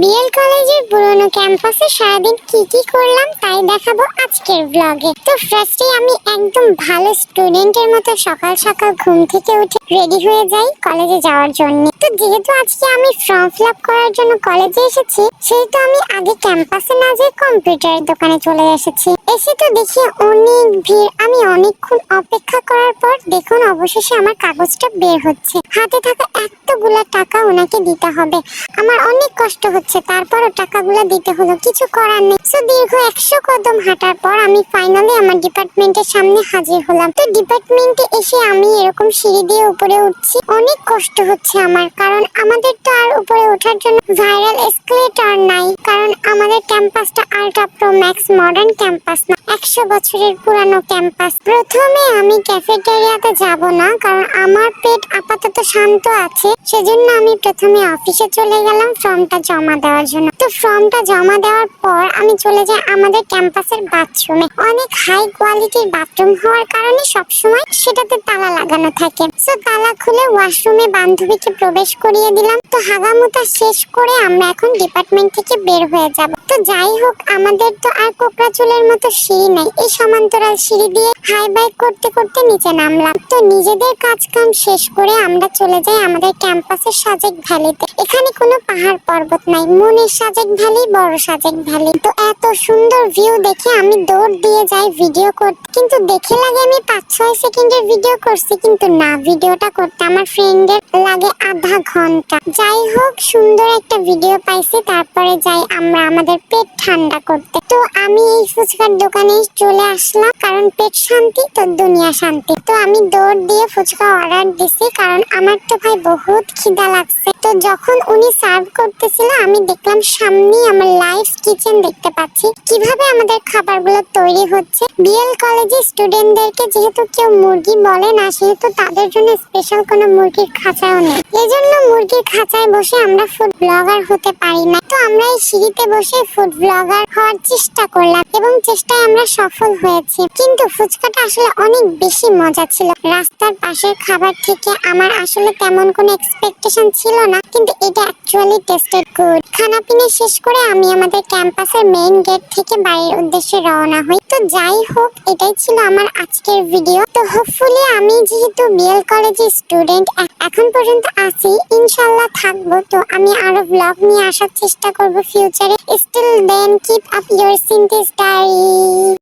BL কলেজের পুরনো ক্যাম্পাসে সারাদিন কি কি করলাম তাই দেখাবো আজকের ব্লগে তো ফার্স্টে আমি একদম ভালো স্টুডেন্টের মতো সকাল সকাল ঘুম থেকে উঠে রেডি হয়ে যাই কলেজে যাওয়ার জন্য। তো যেহেতু আজকে আমি ফর্ম ফিল আপ করার জন্য কলেজে এসেছি, সেহেতু আমি আগে ক্যাম্পাসে না যেয়ে কম্পিউটারের দোকানে চলে এসেছি। এসে তো দেখি অনেক ভিড়। আমি অনেকক্ষণ অপেক্ষা করার পর দেখুন অবশেষে আমার কাগজটা বের হচ্ছে। হাতে থাকা এতগুলা টাকা ওনাকে দিতে হবে। আমার অনেক কষ্ট হচ্ছে। তারপরও টাকাগুলো দিতে হলো, কিছু করার নেই। সো দীর্ঘ একশো কদম হাঁটার পর আমি ফাইনালি আমার ডিপার্টমেন্টের সামনে হাজির হলাম। তো ডিপার্টমেন্টে এসে আমি এরকম সিঁড়ি দিয়ে উপরে উঠছি। অনেক কষ্ট হচ্ছে আমার, কারণ আমাদের তো আর উপরে ওঠার জন্য ভাইরাল এসকেলেটর নাই। কারণ আমাদের ক্যাম্পাসটা ultra pro max modern campus না, একশো বছরের পুরানো ক্যাম্পাস প্রথমে আমি ক্যাফেটেরিয়াতে যাব না, কারণ আমার পেট আপাতত শান্ত আছে। সেজন্য আমি প্রথমে অফিসে চলে গেলাম ফর্মটা জমা দেওয়ার জন্য। তো ফর্মটা জমা দেওয়ার পর আমি চলে যাই আমাদের ক্যাম্পাসের বাথরুমে। অনেক হাই কোয়ালিটির বাথরুম হওয়ার কারণে সবসময় সেটাতে তালা লাগানো থাকে। সো তালা খুলে ওয়াশরুমে বান্ধবীকে প্রবেশ করিয়ে দিলাম। তো হাগামুতা শেষ করে আমরা এখন ডিপার্টমেন্ট থেকে বের হয়ে যাব। তো যাই হোক, আমাদের তো আর কোকড়া চুলের মতো সিঁড়ি নাই। এই সমান্তরাল সিঁড়ি দিয়ে হাই বাইক করতে করতে নিচে নামলাম। তো নিজেদের কাজ কাম শেষ করে আমরা চলে যাই আমাদের ক্যাম্পাসের সাজেক ভ্যালিতে। এখানে কোনো পাহাড় পর্বত নাই। মনের সাজেক ভ্যালি, বড় সাজেক ভ্যালি। তো এত সুন্দর ভিউ দেখে আমি দৌড় দিয়ে যাই ভিডিও করতে কিন্তু দেখে লাগে আমি পাঁচ ছয় সেকেন্ডের ভিডিও করছি, কিন্তু না ভিডিওটা করতে আমার ফ্রেন্ডের লাগে আধা ঘণ্টা। যাই হোক, সুন্দর একটা ভিডিও পাইছি, তারপরে যাই আমরা আমাদের পেট ঠান্ডা করতে। তো আমি এই ফুচকার দোকানে চলে আসলাম, কারণ পেট শান্তি, তো দুনিয়া শান্তি। তো আমি দৌড় দিয়ে ফুচকা অর্ডার দিছি, কারণ আমার তো ভাই বহুত খিদা লাগছে। তো যখন উনি সার্ভ করতেছিল আমি দেখলাম সামনে আমার লাইফ কিচেন দেখতে পাচ্ছি। কীভাবে আমাদের খাবারগুলো তৈরি হচ্ছে। বিএল কলেজে স্টুডেন্টদেরকে যেহেতু কেউ মুরগি বলে না, সেহেতু তাদের জন্য স্পেশাল কোনো মুরগির খাঁচাও নেই। এজন্য মুরগির খাঁচায় বসে আমরা ফুড ব্লগার হতে পারি না। তো আমরা এই সিঁড়িতে বসে ফুড ব্লগার হওয়ার চেষ্টা করলাম এবং চেষ্টায় আমরা সফল হয়েছি। কিন্তু ফুচকাটা আসলে অনেক বেশি মজা ছিল। রাস্তার পাশের খাবার থেকে আমার আসলে তেমন কোনো এক্সপেকটেশন ছিল না, কিন্তু এটা অ্যাকচুয়ালি টেস্টেড গুড খানা পিনা শেষ করে আমি আমাদের ক্যাম্পাসের মেইন গেট থেকে বাড়ির উদ্দেশ্যে রওনা হই। তো যাই হোক, এটাই ছিল আমার আজকের ভিডিও তো হোপফুলি আমি যেহেতু বিএল কলেজের স্টুডেন্ট এখন পর্যন্ত আছি ইনশাল্লাহ থাকব। তো আমি আরও ব্লগ নিয়ে আসার চেষ্টা করব ফিউচারে still then keep up your synthesis diary